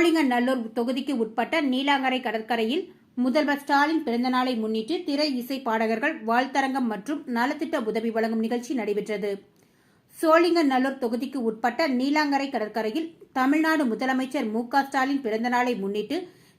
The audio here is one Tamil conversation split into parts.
சோழிங்கநல்லூர் தொகுதிக்கு உட்பட்ட நீலாங்கரை கடற்கரையில் முதல்வர் ஸ்டாலின் பிறந்தநாளை முன்னிட்டு திரை இசை பாடகர்கள் வாழ்த்தரங்கம் மற்றும் நலத்திட்ட உதவி வழங்கும் நிகழ்ச்சி நடைபெற்றது. சோழிங்கநல்லூர் தொகுதிக்கு உட்பட்ட நீலாங்கரை கடற்கரையில் தமிழ்நாடு முதலமைச்சர் மு க ஸ்டாலின் பிறந்தநாளை முன்னிட்டு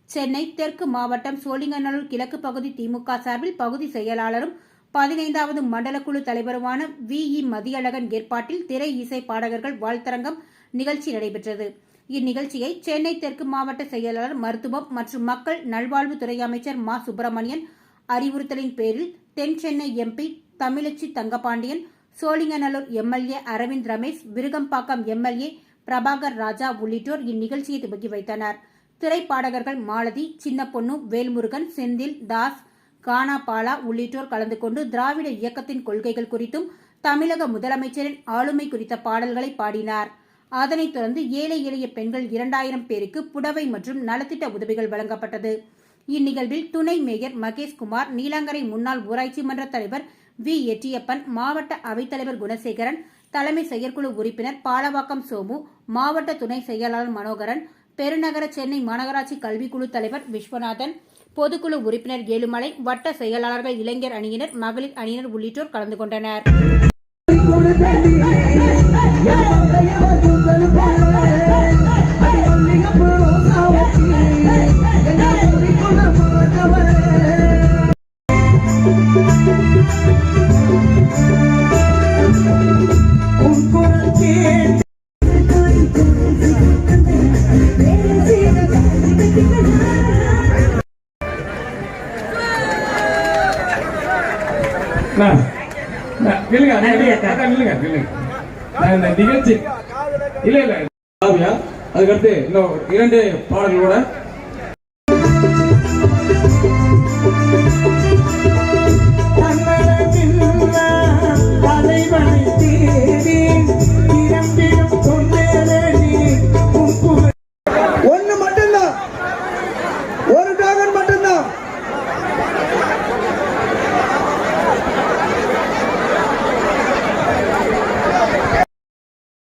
சென்னை தெற்கு மாவட்டம் சோழிங்கநல்லூர் கிழக்கு பகுதி திமுக சார்பில் பகுதி செயலாளரும் பதினைந்தாவது மண்டலக்குழு தலைவருமான வி இ மதியழகன் ஏற்பாட்டில் திரை இசை பாடகர்கள் வாழ்த்தரங்கம் நிகழ்ச்சி நடைபெற்றது. இந்நிகழ்ச்சியை சென்னை தெற்கு மாவட்ட செயலாளர் மருத்துவம் மற்றும் மக்கள் நல்வாழ்வுத்துறை அமைச்சர் மா. சுப்பிரமணியன் அறிவுறுத்தலின் பேரில் தென் Chennai MP Thamizhachi Thangapandian Sholinganallur MLA Aravind Ramesh Virugambakkam MLA Prabhakar Raja உள்ளிட்டோர் இந்நிகழ்ச்சியை துவக்கி வைத்தனர். திரைப்பாடகர்கள் மாலதி சின்னப்பொண்ணு வேல்முருகன் செந்தில் தாஸ் கானா பாலா உள்ளிட்டோர் கலந்து கொண்டு திராவிட இயக்கத்தின் கொள்கைகள் குறித்தும் தமிழக முதலமைச்சரின் ஆளுமை குறித்த பாடல்களை பாடினார். அதனைத் தொடர்ந்து ஏழை எளிய பெண்கள் இரண்டாயிரம் பேருக்கு புடவை மற்றும் நலத்திட்ட உதவிகள் வழங்கப்பட்டது. இந்நிகழ்வில் துணை மேயர் மகேஷ்குமார் நீலாங்கரை முன்னாள் ஊராட்சி மன்ற தலைவர் வி. எட்டியப்பன் மாவட்ட அவைத்தலைவர் குணசேகரன் தலைமை செயற்குழு உறுப்பினர் பாலவாக்கம் சோமு மாவட்ட துணை செயலாளர் மனோகரன் பெருநகர சென்னை மாநகராட்சி கல்விக்குழு தலைவர் விஸ்வநாதன் பொதுக்குழு உறுப்பினர் ஏழுமலை வட்ட செயலாளர்கள் இளைஞர் அணியினர் மகளிர் அணியினர் உள்ளிட்டோர் கலந்து கொண்டனர். நில்லுங்க, நில்லுங்க, நில்லுங்க. நான் இந்த நிகழ்ச்சி இல்ல இல்ல அதுக்கடுத்து இன்னும் இரண்டு பாடல்களோட